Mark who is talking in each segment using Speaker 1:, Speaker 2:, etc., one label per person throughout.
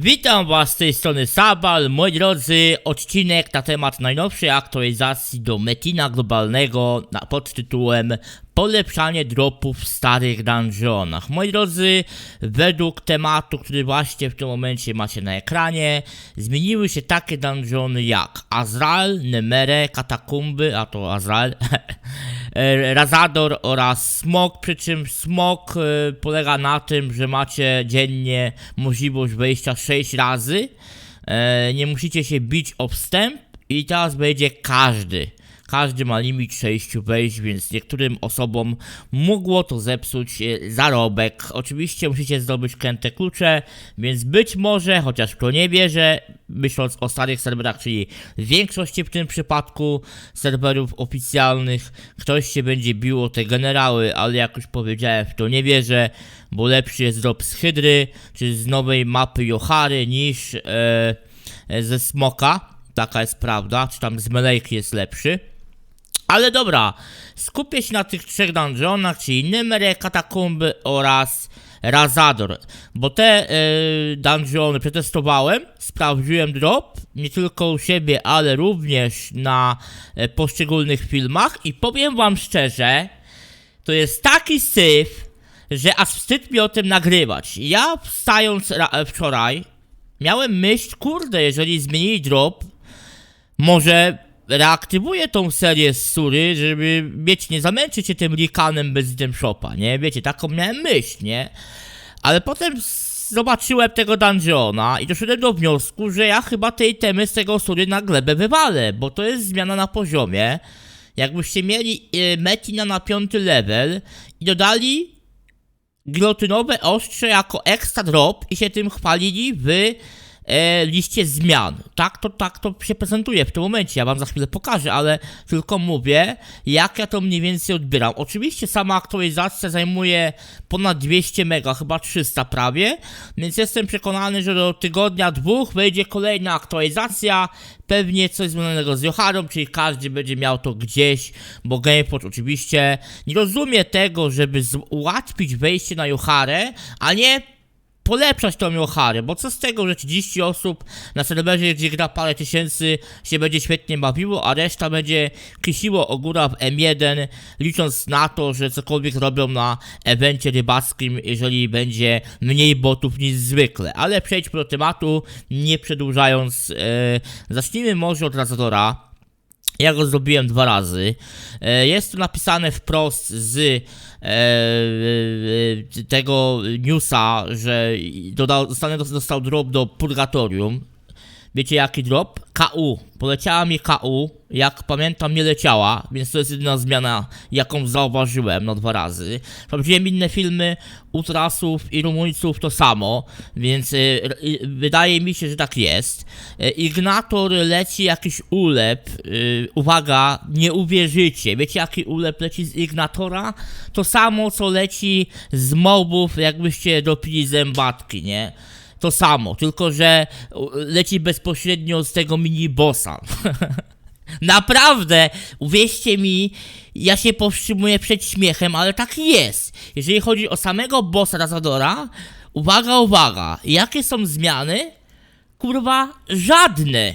Speaker 1: Witam was z tej strony Sabal, moi drodzy, odcinek na temat najnowszej aktualizacji do Metina Globalnego pod tytułem Polepszanie dropów w starych dungeonach. Moi drodzy, według tematu, który właśnie w tym momencie macie na ekranie, zmieniły się takie dungeony jak Azrael, Nemere, Katakumby, a to Azrael, Razador oraz Smok, przy czym Smok e, polega na tym, że macie dziennie możliwość wejścia 6 razy, e, nie musicie się bić o wstęp i teraz będzie każdy. Każdy ma limit 6 wejść, więc niektórym osobom mogło to zepsuć e, zarobek. Oczywiście musicie zdobyć kręte klucze, więc być może, chociaż w to nie wierzę, myśląc o starych serwerach, czyli większości w tym przypadku serwerów oficjalnych, ktoś się będzie bił o te generały, ale jak już powiedziałem, w to nie wierzę, bo lepszy jest drop z Hydry, czy z nowej mapy Johary niż e, e, ze Smoka. Taka jest prawda, czy tam z Melejki jest lepszy. Ale dobra, skupię się na tych trzech dungeonach, czyli Nymere, Katakumby oraz Razador. Bo te y, dungeony przetestowałem, sprawdziłem drop, nie tylko u siebie, ale również na e, poszczególnych filmach i powiem wam szczerze, to jest taki syf, że aż wstyd mi o tym nagrywać. Ja wstając e, wczoraj, miałem myśl, kurde, jeżeli zmienili drop, może reaktywuję tą serię z Sury, żeby, wiecie, nie zamęczyć się tym likanem bez item shopa, nie? Wiecie, taką miałem myśl, nie? Ale potem zobaczyłem tego dungeona i doszedłem do wniosku, że ja chyba te itemy z tego Sury na glebę wywalę, bo to jest zmiana na poziomie. Jakbyście mieli y, Metina na piąty level i dodali gilotynowe ostrze jako extra drop i się tym chwalili w e, liście zmian. Tak to, tak to się prezentuje w tym momencie, ja wam za chwilę pokażę, ale tylko mówię, jak ja to mniej więcej odbieram. Oczywiście sama aktualizacja zajmuje ponad 200 mega, chyba 300 prawie, więc jestem przekonany, że do tygodnia, dwóch wejdzie kolejna aktualizacja, pewnie coś związanego z Joharą, czyli każdy będzie miał to gdzieś, bo GamePod oczywiście nie rozumie tego, żeby ułatwić wejście na Joharę, a nie polepszać tą Joharę, bo co z tego, że 30 osób na serwerze, gdzie gra parę tysięcy, się będzie świetnie bawiło, a reszta będzie kysiło o góra w M1, licząc na to, że cokolwiek robią na evencie rybackim, jeżeli będzie mniej botów niż zwykle. Ale przejdźmy do tematu, nie przedłużając, e, zacznijmy może od Razadora. Ja go zrobiłem dwa razy. E, Jest tu napisane wprost z tego newsa, że dodał, dostanę, dostał drop do Purgatorium. Wiecie jaki drop? KU. Poleciała mi KU. Jak pamiętam nie leciała, więc to jest jedyna zmiana jaką zauważyłem no dwa razy. Sprawdziłem inne filmy Utrasów i Rumuńców to samo, więc y, y, wydaje mi się, że tak jest. Y, Ignator leci jakiś ulep. Y, uwaga, nie uwierzycie. Wiecie jaki ulep leci z Ignatora? To samo co leci z mobów jakbyście dopili zębatki, nie? To samo, tylko że leci bezpośrednio z tego mini bossa. Naprawdę, uwierzcie mi, ja się powstrzymuję przed śmiechem, ale tak jest. Jeżeli chodzi o samego bossa Razadora, uwaga, uwaga, jakie są zmiany? Kurwa, żadne.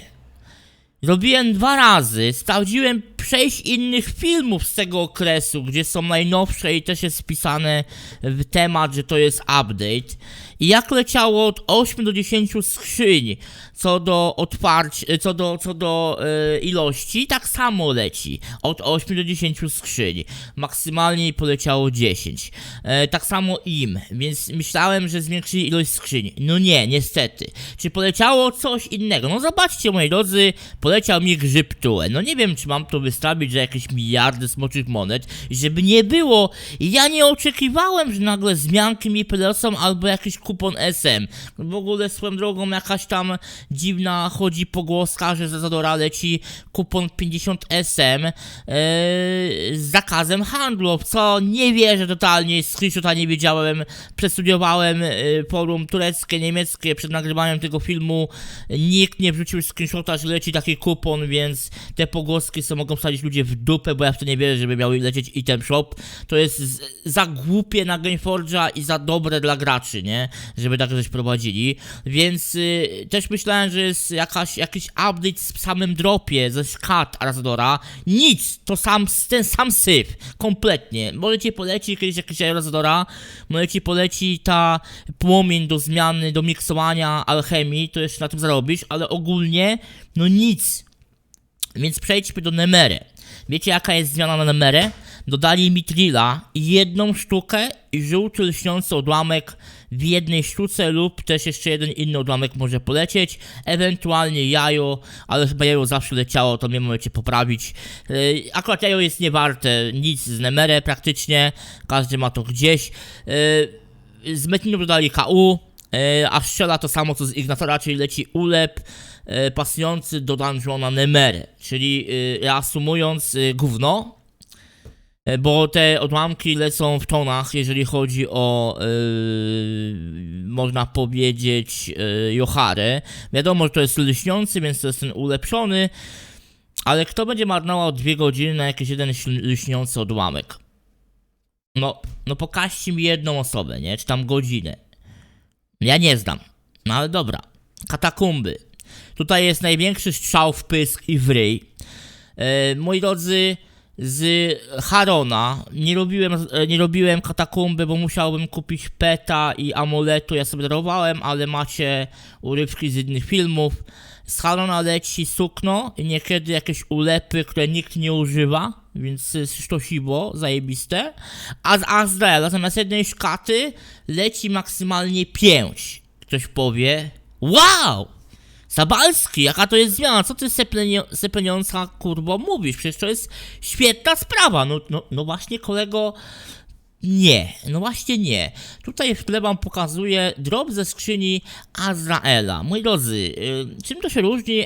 Speaker 1: Zrobiłem dwa razy, sprawdziłem sześć innych filmów z tego okresu, gdzie są najnowsze i też jest wpisane w temat, że to jest update. I jak leciało od 8 do 10 skrzyń co do otwarć, co do, co do e, ilości, tak samo leci. Od 8 do 10 skrzyń. Maksymalnie poleciało 10. E, tak samo im, więc myślałem, że zwiększyli ilość skrzyń. No nie, niestety. Czy poleciało coś innego? No zobaczcie, moi drodzy, poleciał mi grzyb Tue. No nie wiem, czy mam to wystawić za jakieś miliardy smoczych monet, żeby nie było. Ja nie oczekiwałem, że nagle zmianki mi polecą albo jakiś kupon SM. W ogóle swoją drogą jakaś tam dziwna chodzi pogłoska, że za Zadora leci kupon 50 SM e, z zakazem handlu, co nie wierzę totalnie, screenshota nie wiedziałem, przestudiowałem e, forum tureckie, niemieckie przed nagrywaniem tego filmu, nikt nie wrzucił screenshota, że leci taki kupon, więc te pogłoski są, mogą dostać ludzie w dupę, bo ja w to nie wierzę, żeby miał lecieć item shop. To jest za głupie na Gameforge'a i za dobre dla graczy, nie? Żeby tak coś prowadzili. Więc y, też myślałem, że jest jakaś, jakiś update w samym dropie ze skat Arazadora. Nic, to sam, ten sam syf. Kompletnie. Możecie polecić kiedyś jakiś Arazadora, możecie poleci ta płomień do zmiany, do miksowania alchemii, to jeszcze na tym zarobisz, ale ogólnie, no nic. Więc przejdźmy do Nemery. Wiecie jaka jest zmiana na Nemerę? Dodali Mitrila jedną sztukę i żółty lśniący odłamek w jednej sztuce lub też jeszcze jeden inny odłamek może polecieć. Ewentualnie jajo, ale chyba jajo zawsze leciało, to mnie możecie poprawić. Yy, akurat jajo jest niewarte nic z Nemerę praktycznie, każdy ma to gdzieś. Yy, z Metinu dodali KU, E, a strzela to samo co z Ignatora, czyli leci ulep e, pasujący do dungeona Nemery, czyli e, reasumując e, gówno, e, bo te odłamki lecą w tonach, jeżeli chodzi o, e, można powiedzieć, e, Johary. Wiadomo, że to jest lśniący, więc to jest ten ulepszony, ale kto będzie marnował dwie godziny na jakiś jeden lśniący odłamek? No, no pokażcie mi jedną osobę, nie? Czy tam godzinę. Ja nie znam. No ale dobra. Katakumby. Tutaj jest największy strzał w pysk i w ryj. E, moi drodzy, z Harona nie robiłem, e, nie robiłem katakumby, bo musiałbym kupić peta i amuletu. Ja sobie darowałem, ale macie urywki z innych filmów. Z Harona leci sukno i niekiedy jakieś ulepy, które nikt nie używa, więc sztosiwo, zajebiste. A z Azraela zamiast jednej szkaty leci maksymalnie 5. Ktoś powie, wow! Zabalski, jaka to jest zmiana? Co ty sepleniąca kurwo mówisz? Przecież to jest świetna sprawa. No, no, no właśnie kolego, nie, no właśnie nie. Tutaj w tle wam pokazuję drop ze skrzyni Azraela. Moi drodzy, y, czym to się różni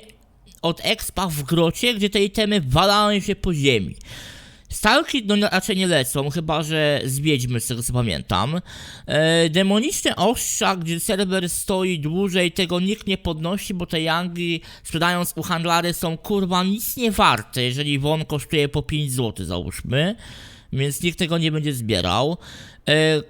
Speaker 1: od expa w grocie, gdzie te itemy walają się po ziemi? Stalki no raczej nie lecą, chyba że z Wiedźmy, z tego co pamiętam. E, demoniczne ostrza, gdzie serwer stoi dłużej, tego nikt nie podnosi, bo te yangi sprzedając u handlary są kurwa nic nie warte, jeżeli won kosztuje po 5 zł załóżmy. Więc nikt tego nie będzie zbierał. E,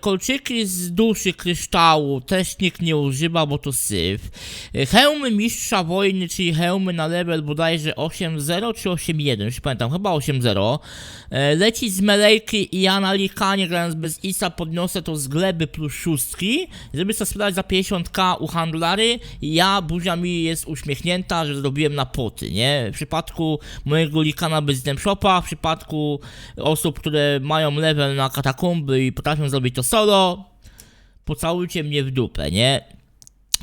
Speaker 1: kolczyki z duszy kryształu też nikt nie używa, bo to syf. E, Hełmy mistrza wojny, czyli hełmy na level bodajże 8.0 czy 8.1, już pamiętam, chyba 8.0. E, Leci z melejki i ja na likanie grając bez isa podniosę to z gleby plus szóstki, żeby to sprzedać za 50k u handlary. Ja, buzia mi jest uśmiechnięta, że zrobiłem na poty, nie? W przypadku mojego likana bez shopa, w przypadku osób, które mają level na katakumby i potrafią zrobić to solo, pocałujcie mnie w dupę, nie?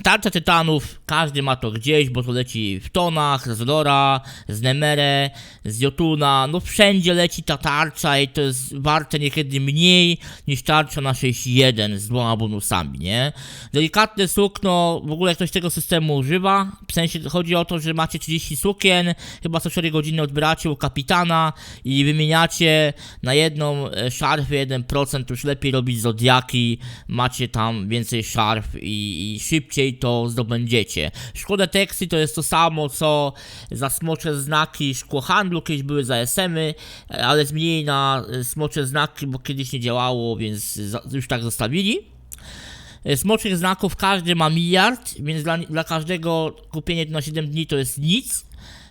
Speaker 1: Tarcza tytanów, każdy ma to gdzieś, bo to leci w tonach, z Lora, z Nemere, z Jotuna, no wszędzie leci ta tarcza i to jest warte niekiedy mniej niż tarcza na 6.1 z dwoma bonusami, nie? Delikatne sukno, w ogóle ktoś tego systemu używa, w sensie chodzi o to, że macie 30 sukien, chyba co 4 godziny odbieracie u kapitana i wymieniacie na jedną e, szarfę 1%, już lepiej robić zodiaki, macie tam więcej szarf i, i szybciej to zdobędziecie. Szkoda teksty to jest to samo, co za smocze znaki szkło handlu, kiedyś były za SM-y, ale zmienili na e, smocze znaki, bo kiedyś nie działało, więc już tak zostawili. E, Smoczych znaków każdy ma miliard, więc dla, dla każdego kupienie na 7 dni to jest nic.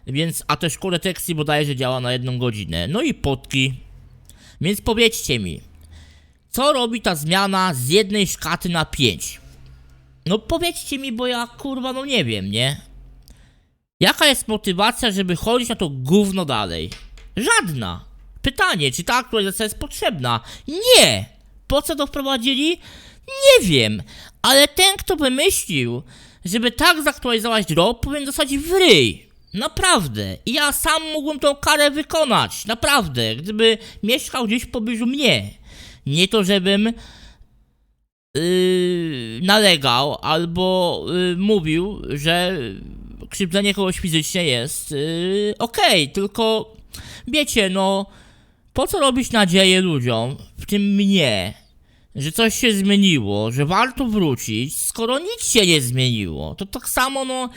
Speaker 1: Więc, a też szkoda teksty bodajże działa na jedną godzinę. No i potki. Więc powiedzcie mi, co robi ta zmiana z jednej szkaty na 5? No powiedzcie mi, bo ja kurwa no nie wiem, nie? Jaka jest motywacja, żeby chodzić na to gówno dalej? Żadna. Pytanie, czy ta aktualizacja jest potrzebna? Nie! Po co to wprowadzili? Nie wiem, ale ten, kto wymyślił, żeby tak zaktualizować drop, powinien dostać w ryj. Naprawdę. I ja sam mógłbym tą karę wykonać. Naprawdę. Gdyby mieszkał gdzieś w pobliżu mnie. Nie to, żebym yy, nalegał albo yy, mówił, że krzywdzenie kogoś fizycznie jest yy, okej, tylko wiecie, no po co robić nadzieję ludziom, w tym mnie, że coś się zmieniło, że warto wrócić, skoro nic się nie zmieniło. To tak samo, no,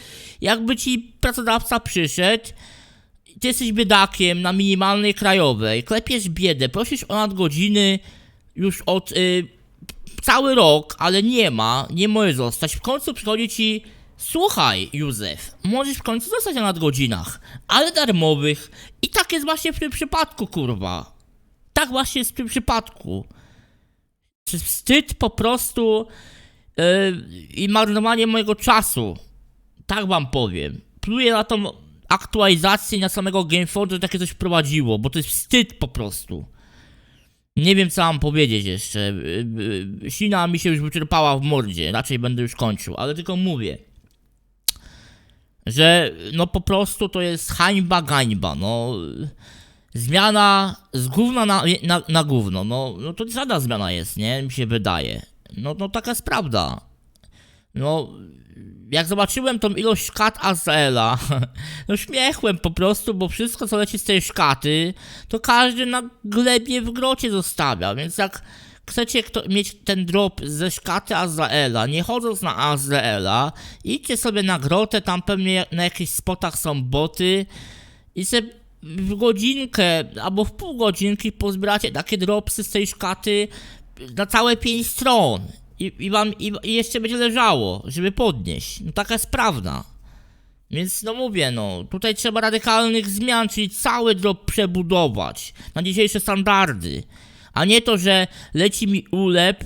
Speaker 1: jakby ci pracodawca przyszedł ty jesteś biedakiem na minimalnej krajowej, klepiesz biedę, prosisz o nadgodziny już od y, cały rok, ale nie ma, nie możesz zostać. W końcu przychodzi ci, słuchaj, Józef, możesz w końcu zostać na nadgodzinach, ale darmowych. I tak jest właśnie w tym przypadku, kurwa. Tak właśnie jest w tym przypadku. Wstyd po prostu yy, i marnowanie mojego czasu. Tak wam powiem. Pluję na tą aktualizację na samego GameForge, że takie coś wprowadziło, bo to jest wstyd po prostu. Nie wiem co mam powiedzieć jeszcze. Yy, yy, Sina mi się już wyczerpała w mordzie, raczej będę już kończył, ale tylko mówię. Że no po prostu to jest hańba gańba, no. Zmiana z gówna na, na, na gówno, no, no to żadna zmiana jest, nie? Mi się wydaje. No, no taka jest prawda. No, jak zobaczyłem tą ilość szkat Azraela, no śmiechłem po prostu, bo wszystko co leci z tej szkaty, to każdy na glebie w grocie zostawia, więc jak chcecie kto, mieć ten drop ze szkaty Azraela, nie chodząc na Azraela, idźcie sobie na grotę, tam pewnie na jakichś spotach są boty i sobie w godzinkę albo w pół godzinki pozbieracie takie dropsy z tej szkaty na całe pięć stron. I, i wam i, i jeszcze będzie leżało, żeby podnieść. No taka jest prawda. Więc no mówię, no tutaj trzeba radykalnych zmian, czyli cały drop przebudować na dzisiejsze standardy. A nie to, że leci mi ulep,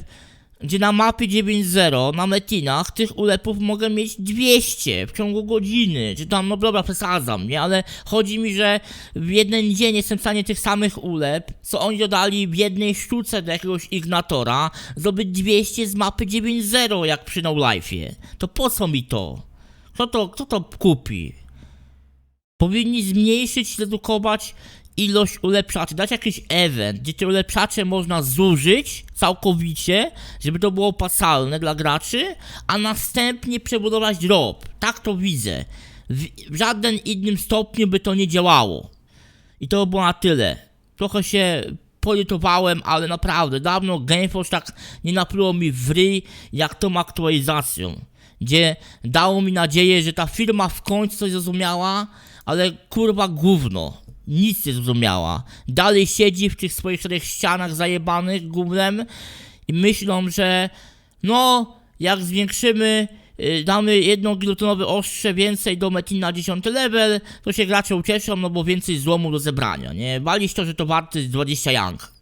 Speaker 1: gdzie na mapie 9.0, na metinach, tych ulepów mogę mieć 200 w ciągu godziny, czy tam, no dobra, przesadzam, nie, ale chodzi mi, że w jeden dzień jestem w stanie tych samych ulep, co oni dodali w jednej sztuce do jakiegoś ignatora, zdobyć 200 z mapy 9.0, jak przy No Life'ie. To po co mi to? Kto to, kto to kupi? Powinni zmniejszyć, zredukować ilość ulepszaczy, dać jakiś event, gdzie te ulepszacze można zużyć całkowicie, żeby to było opłacalne dla graczy, a następnie przebudować drop. Tak to widzę. W, żadnym innym stopniu by to nie działało. I to było na tyle. Trochę się policzowałem, ale naprawdę dawno Gameforce tak nie napluło mi w ryj jak tą aktualizacją. Gdzie dało mi nadzieję, że ta firma w końcu coś zrozumiała, ale kurwa gówno. Nic nie zrozumiała. Dalej siedzi w tych swoich czterech ścianach zajebanych gównem i myślą, że no, jak zwiększymy, y, damy jedno gilotynowe ostrze więcej do Metina 10 level, to się gracze ucieszą, no bo więcej złomu do zebrania, nie? Walić to, że to jest 20 yang.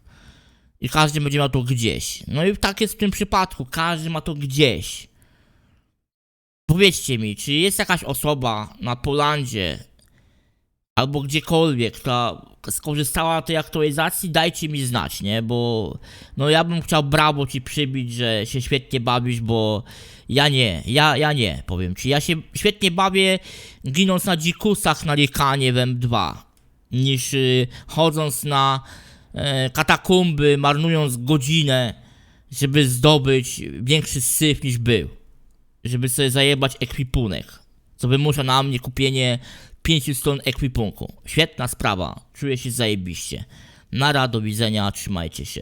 Speaker 1: I każdy będzie miał to gdzieś. No i tak jest w tym przypadku, każdy ma to gdzieś. Powiedzcie mi, czy jest jakaś osoba na Polandzie albo gdziekolwiek, która skorzystała z tej aktualizacji, dajcie mi znać, nie? Bo no ja bym chciał brawo ci przybić, że się świetnie bawisz, bo ja nie, ja, ja nie, powiem ci. Ja się świetnie bawię ginąc na dzikusach na liekanie w M2, niż y, chodząc na e, katakumby, marnując godzinę, żeby zdobyć większy syf niż był żeby sobie zajebać ekwipunek. Co wymusza na mnie kupienie 5 stron ekwipunku. Świetna sprawa. Czuję się zajebiście. Nara, do widzenia, trzymajcie się.